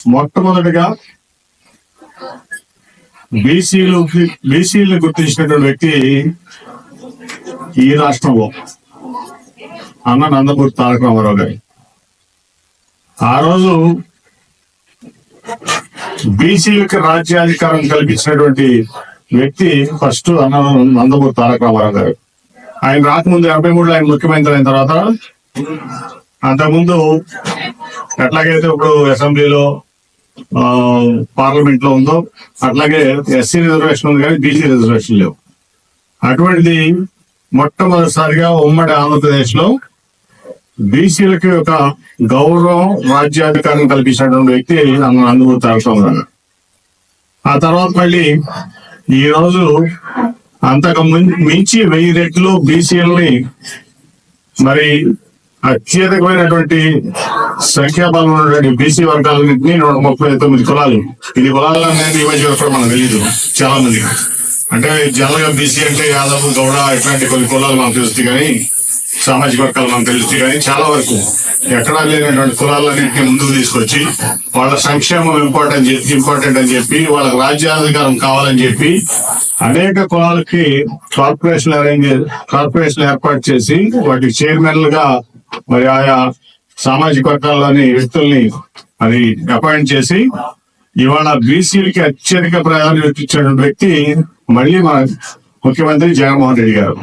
మొట్టమొదటిగా బీసీలు బీసీలను గుర్తించినటువంటి వ్యక్తి ఈ రాష్ట్రంలో అన్న నందమూరి తారక రామారావు గారి. ఆ రోజు బీసీలకు రాజ్యాధికారం కల్పించినటువంటి వ్యక్తి ఫస్ట్ అన్న నందమూరి తారక రామారావు గారు. ఆయన రాకముందు యాభై మూడులో ఆయన ముఖ్యమంత్రి అయిన తర్వాత అంతకుముందు ఎట్లాగైతే ఇప్పుడు అసెంబ్లీలో పార్లమెంట్లో ఉందో అట్లాగే ఎస్సీ రిజర్వేషన్ ఉంది కానీ బీసీ రిజర్వేషన్ లేవు. అటువంటిది మొట్టమొదటిసారిగా ఉమ్మడి ఆంధ్రప్రదేశ్లో బీసీలకి ఒక గౌరవం రాజ్యాధికారం కల్పించినటువంటి వ్యక్తి అన్న నందమూరి ఆ తర్వాత మళ్ళీ ఈ రోజు అంతకు మించి వెయ్యి రెట్లు బీసీలని మరి అత్యధికమైనటువంటి సంఖ్యాబలం ఉన్నటువంటి బీసీ వర్గాలన్నింటినీ నూట ముప్పై తొమ్మిది కులాలు. ఇది కులాలన్నీ అనేది ఈ మధ్య కూడా మనకు తెలియదు చాలా మంది అంటే జనరల్గా బీసీ అంటే యాదవ్ గౌడ ఇట్లాంటి కొన్ని కులాలు మనకు తెలుస్తుంది కానీ సామాజిక వర్గాలు మనకు తెలుస్తుంది కానీ చాలా వరకు ఎక్కడా లేనటువంటి కులాలన్నింటినీ ముందుకు తీసుకొచ్చి వాళ్ళ సంక్షేమం ఇంపార్టెంట్ ఇంపార్టెంట్ అని చెప్పి వాళ్ళకి రాజ్యాధికారం కావాలని చెప్పి అనేక కులాలకి కార్పొరేషన్ అరేంజ్ కార్పొరేషన్ ఏర్పాటు చేసి వాటికి చైర్మన్లుగా మరి ఆయా సామాజిక వర్గాల్లోని వ్యక్తుల్ని అది అపాయింట్ చేసి ఇవాళ బీసీలకి అత్యధిక ప్రాధాన్యత ఇచ్చిన వ్యక్తి మళ్ళీ మన ముఖ్యమంత్రి జగన్మోహన్ రెడ్డి గారు.